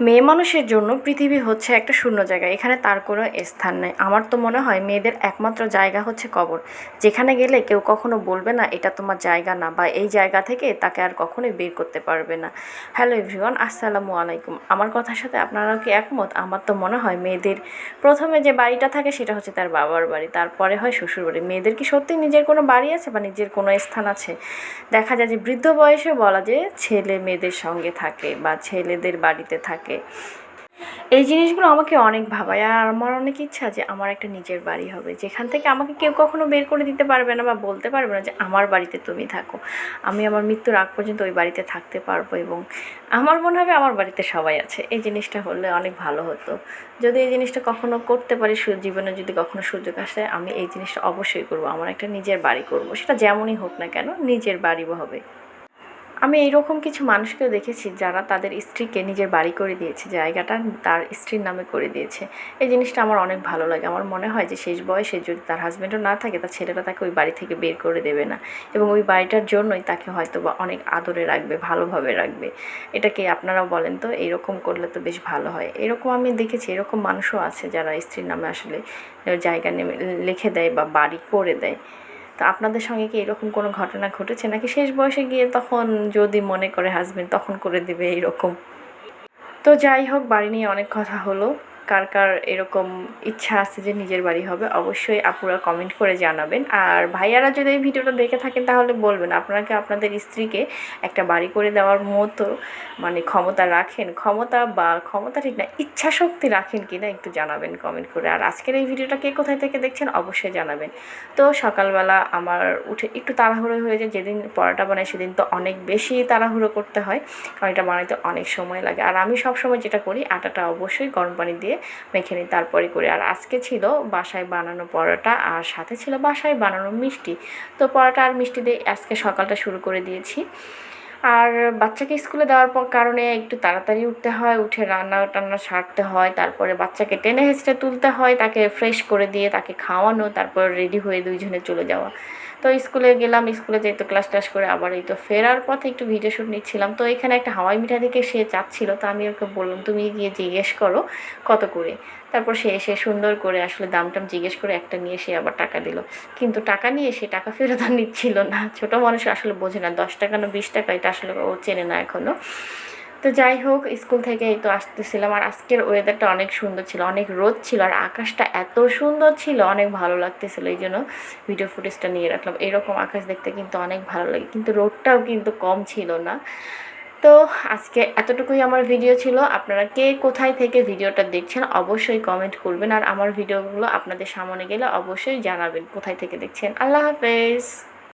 মেয়ে মানুষের জন্য পৃথিবী হচ্ছে একটা শূন্য জায়গা। এখানে তার কোনো স্থান নেই। আমার তো মনে হয় মেয়েদের একমাত্র জায়গা হচ্ছে কবর। যেখানে গেলে কেউ কখনো বলবে না, এটা তোমার জায়গা না, বা এই জায়গা থেকে তাকে আর কখনোই বের করতে পারবে না। হ্যালো এভরিওয়ান, আসসালামু আলাইকুম। আমার কথার সাথে আপনারাও কি একমত? আমার তো মনে হয় মেয়েদের প্রথমে যে বাড়িটা থাকে সেটা হচ্ছে তার বাবার বাড়ি। তারপরে হয় শ্বশুর বাড়ি। মেয়েদের কি সত্যি নিজের কোনো বাড়ি আছে বা নিজের কোনো স্থান আছে? দেখা যায় যে বৃদ্ধ বয়সে বলা যে ছেলে মেয়েদের সঙ্গে থাকে বা ছেলেদের বাড়িতে থাকে। এই জিনিসগুলো আমাকে অনেক ভাবায়। আর আমার অনেক ইচ্ছা যে আমার একটা নিজের বাড়ি হবে। যেখান থেকে আমাকে কেউ কখনো বের করে দিতে পারবে না বা বলতে পারবে না যে আমার বাড়িতে তুমি থাকো। আমি আমার মৃত্যুর আগ পর্যন্ত ওই বাড়িতে থাকতে পারব এবং আমার মনে হবে আমার বাড়িতে সবাই আছে। এই জিনিসটা হলে অনেক ভালো হতো। যদি এই জিনিসটা কখনো করতে পারি জীবনে যদি কখনো সুযোগ আসে, আমি এই জিনিসটা অবশ্যই করব। আমার একটা নিজের বাড়ি করব। সেটা যেমনই হোক না কেন, নিজের বাড়ি হবে। আমি এইরকম কিছু মানুষকেও দেখেছি যারা তাদের স্ত্রীকে নিজের বাড়ি করে দিয়েছে, জায়গাটা তার স্ত্রীর নামে করে দিয়েছে। এই জিনিসটা আমার অনেক ভালো লাগে। আমার মনে হয় যে শেষ বয়সে যদি তার হাজব্যান্ডও না থাকে, তার ছেলেটা তাকে ওই বাড়ি থেকে বের করে দেবে না। এবং ওই বাড়িটার জন্যই তাকে হয়তো বা অনেক আদরে রাখবে, ভালোভাবে রাখবে। এটাকে আপনারাও বলেন তো এরকম করলে তো বেশ ভালো হয়। এরকম আমি দেখেছি, এরকম মানুষও আছে যারা স্ত্রীর নামে আসলে জায়গা নেমে লিখে দেয় বা বাড়ি করে দেয়। তো আপনাদের সঙ্গে কি এরকম কোনো ঘটনা ঘটেছে? নাকি শেষ বয়সে গিয়ে তখন যদি মনে করে হাজবেন্ড তখন করে দিবে এরকম তো যাই হোক, বাড়ি নিয়ে অনেক কথা হলো। কার কার এরকম ইচ্ছা আছে যে নিজের বাড়ি হবে, অবশ্যই আপুরা কমেন্ট করে জানাবেন। আর ভাইয়ারা যদি এই ভিডিওটা দেখে থাকেন তাহলে বলবেন আপনাকে আপনাদের স্ত্রীকে একটা বাড়ি করে দেওয়ার মতো মানে ক্ষমতা রাখেন? ক্ষমতা বা ক্ষমতা ঠিক না ইচ্ছা শক্তি রাখেন কি না একটু জানাবেন কমেন্ট করে। আর আজকের এই ভিডিওটা কে কোথায় থেকে দেখছেন অবশ্যই জানাবেন। তো সকালবেলা আমার উঠে একটু তাড়াহুড়ো হয়ে যায়, যেদিন পরোটা বানাই সেদিন তো অনেক বেশি তাড়াহুড়ো করতে হয়, কারণ এটা বানাইতে অনেক সময় লাগে। আর আমি সব সময় যেটা করি, আটাটা অবশ্যই গরম পানি দিয়ে মেখে নিই। তারপরে করি আর আজকে ছিল বাসায় বানানো পরোটা আর সাথে ছিল বাসায় বানানো মিষ্টি। তো পরোটা আর মিষ্টি দিয়ে আজকে সকালটা শুরু করে দিয়েছি। আর বাচ্চাকে স্কুলে দেওয়ার পর কারণে একটু তাড়াতাড়ি উঠতে হয়, উঠে রান্না টান্না সারতে হয়, তারপরে বাচ্চাকে টেনে হেঁচড়ে তুলতে হয়, তাকে ফ্রেশ করে দিয়ে তাকে খাওয়ানো, তারপর রেডি হয়ে দুইজনে চলে যাওয়া। তো স্কুলে গেলাম, স্কুলে যেহেতু ক্লাস টাস করে আবার এই তো ফেরার পথে একটু ভিডিও শ্যুট নিচ্ছিলাম। তো এখানে একটা হাওয়াই মিঠা থেকে সে চাচ্ছিল, তো আমি ওকে বললাম, তুমি গিয়ে জিজ্ঞেস করো কত করে? তারপর সে এসে সুন্দর করে আসলে দাম টাম জিজ্ঞেস করে একটা নিয়ে সে আবার টাকা দিল। কিন্তু টাকা নিয়ে সে টাকা ফেরত আর নিচ্ছিল না। ছোটো মানুষ আসলে বোঝে না, দশ টাকা না বিশ টাকা এটা আসলে ও চেনে না এখনও তো যাই হোক, স্কুল থেকে এই তো আসতেছিলাম। আর আজকের ওয়েদারটা অনেক সুন্দর ছিল, অনেক রোদ ছিল আর আকাশটা এত সুন্দর ছিল, অনেক ভালো লাগতেছিল। এই জন্য ভিডিও ফুটেজটা নিয়ে রাখলাম। এরকম আকাশ দেখতে কিন্তু অনেক ভালো লাগে। কিন্তু রোদটাও কিন্তু কম ছিল না। তো আজকে এতটুকুই আমার ভিডিও ছিল। আপনারা কে কোথায় থেকে ভিডিওটা দেখছেন অবশ্যই কমেন্ট করবেন। আর আমার ভিডিওগুলো আপনাদের সামনে গেলে অবশ্যই জানাবেন কোথায় থেকে দেখছেন। আল্লাহ হাফেজ।